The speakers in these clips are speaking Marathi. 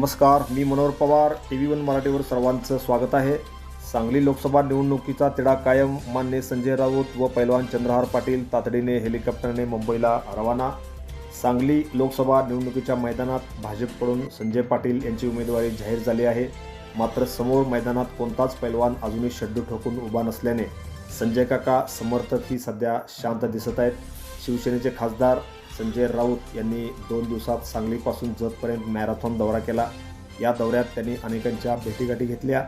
नमस्कार मी Manohar Pawar T V one मराठीवर सर्वांचं स्वागत आहे. सांगली लोकसभा निवडणुकीचा तिढा कायम मान्य संजय राऊत व पैलवान चंद्रहार पाटील तातडीने हेलिकॉप्टरने मुंबईला रवाना. सांगली लोकसभा निवडणुकीच्या मैदानात भाजपकडून संजय पाटील यांची उमेदवारी जाहीर झाली आहे. मात्र समोर मैदानात कोणताच पैलवान अजूनही शड्डू ठोकून उभा नसल्याने संजय काका समर्थक ही सध्या शांत दिसत आहेत. शिवसेनेचे खासदार संजय राऊत यांनी दोन दिवसात सांगलीपासून जतपर्यंत मॅरेथॉन दौरा केला. या दौऱ्यात त्यांनी अनेकांच्या भेटीगाठी घेतल्या.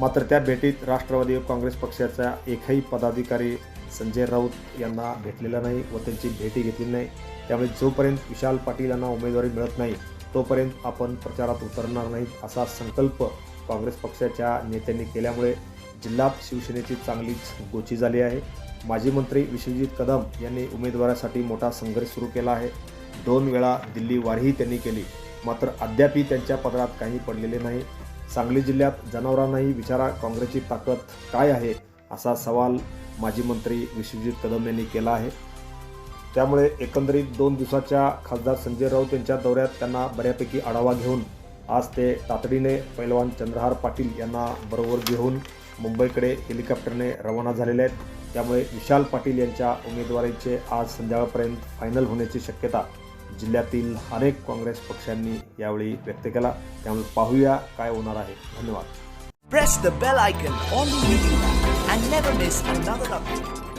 मात्र त्या भेटीत राष्ट्रवादी काँग्रेस पक्षाचा एकही पदाधिकारी संजय राऊत यांना भेटलेला नाही व त्यांची भेटी घेतली नाही. त्यामुळे जोपर्यंत विशाल पाटील यांना उमेदवारी मिळत नाही तोपर्यंत आपण प्रचारात उतरणार नाहीत असा संकल्प काँग्रेस पक्षाच्या नेत्यांनी केल्यामुळे जिल्ह्यात शिवसेनेची चांगलीच गोची झाली आहे. माजी मंत्री विश्वजित कदम यांनी उमेदवारासाठी मोठा संघर्ष सुरू केला आहे. दोन वेळा दिल्ली वारीही त्यांनी केली. मात्र अद्यापही त्यांच्या पदरात काही पडलेले नाही. सांगली जिल्ह्यात जनावरांनाही विचारा काँग्रेसची ताकद काय आहे? असा सवाल माजी मंत्री विश्वजित कदम यांनी केला आहे. त्यामुळे एकंदरीत दोन दिवसाच्या खासदार संजय राऊत यांच्या दौऱ्यात त्यांना बऱ्यापैकी आढावा घेऊन आज ते तातडीने पैलवान चंद्रहार पाटील यांना बरोबर घेऊन मुंबईकडे हेलिकॉप्टरने रवाना झालेले आहेत. त्यामुळे विशाल पाटील यांच्या उमेदवारीचे आज संध्याकाळपर्यंत फायनल होण्याची शक्यता जिल्ह्यातील अनेक काँग्रेस पक्षांनी यावेळी व्यक्त केला. त्यामुळे पाहूया काय होणार आहे. धन्यवाद. Press the bell icon on the YouTube and never miss another update.